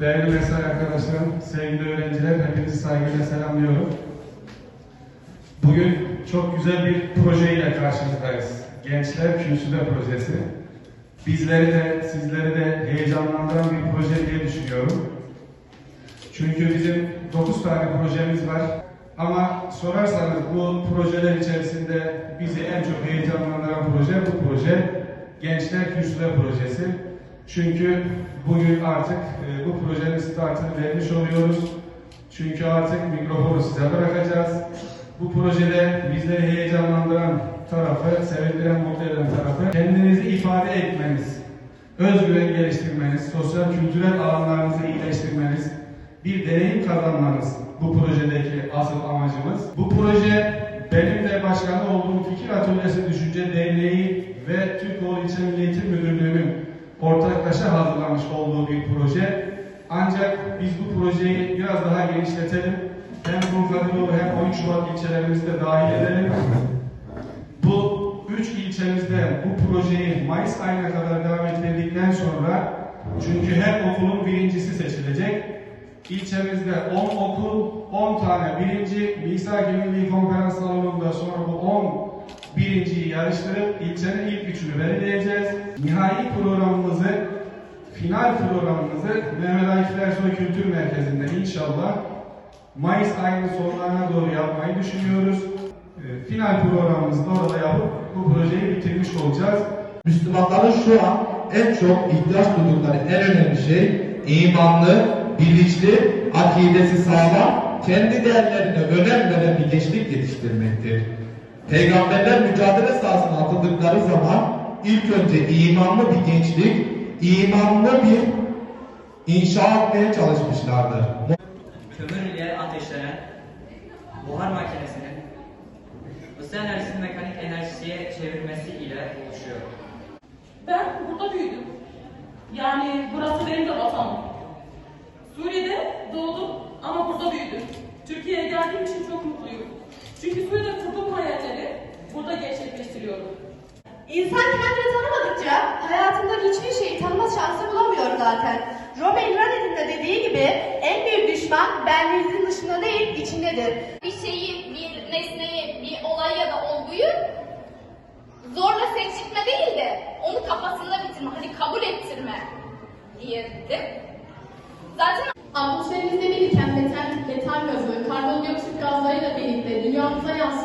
Değerli mesai arkadaşlarım, sevgili öğrenciler, hepinizi saygıyla selamlıyorum. Bugün çok güzel bir proje ile karşınızdayız. Gençler Kürsüde Projesi. Bizleri de, sizleri de heyecanlandıran bir proje diye düşünüyorum. Çünkü bizim 9 tane projemiz var. Ama sorarsanız bu projeler içerisinde bizi en çok heyecanlandıran proje bu proje Gençler Kürsüde Projesi. Çünkü bugün artık e, bu projenin startını vermiş oluyoruz. Çünkü artık mikrofonu size bırakacağız. Bu projede bizleri heyecanlandıran tarafı, sevindiren, mutlu eden tarafı kendinizi ifade etmeniz, özgüven geliştirmeniz, sosyal kültürel alanlarınızı iyileştirmeniz, bir deneyim kazanmanız bu projedeki asıl amacımız. Bu proje benim de başkanı olduğum Fikir Atölyesi Düşünce Derneği ve Türkoğlu İlçe Milli Eğitim Müdürlüğü'nün ortaklaşa hazırlamış olduğu bir proje. Ancak biz bu projeyi biraz daha genişletelim. Hem Burgadiroğlu hem 13 Şubat ilçelerimizi de dahil edelim. Bu üç ilçemizde bu projeyi Mayıs ayına kadar devam ettirdikten sonra çünkü her okulun birincisi seçilecek. İlçemizde 10 okul, 10 tane birinci, Misaki Milli Konferans Salonu'nda sonra bu 10 birinciyi yarıştırıp ilçenin ilk üçünü belirleyeceğiz. Nihai programımızı, final programımızı Mehmet Akif Ersoy Kültür Merkezi'nde inşallah Mayıs ayının sonlarına doğru yapmayı düşünüyoruz. Ee, Final programımızı da orada yapıp bu projeyi bitirmiş olacağız. Müslümanların şu an en çok ihtiyaç duydukları en önemli şey imanlı, bilinçli, akidesi sağlam, kendi değerlerine önem veren bir gençlik yetiştirmektir. Peygamberler mücadele sahasına atıldıkları zaman ilk önce imanlı bir gençlik, imanlı bir inşa etmeye çalışmışlardır. kömür ile ateşlenen buhar makinesinin ısı enerjisini mekanik enerjiye çevirmesi ile oluşuyor. Ben burada büyüdüm. Yani burası benim de vatanım. Suriye'de doğdum ama burada büyüdüm. Türkiye'ye geldiğim için çok mutluyum. Çünkü Suriye'de kurduğum hayalleri burada gerçekleştiriyorum. İnsan kendini tanımadıkça hayatındaki hiçbir şeyi tanıma şansı bulamıyor zaten. Robin Radet'in de dediği gibi en büyük düşman benliğinizin dışında değil içindedir. bir şeyi, bir nesneyi, bir olayı ya da olguyu zorla seçtirme değil de onu kafasında bitirme, hani kabul ettirme diyelim. Zaten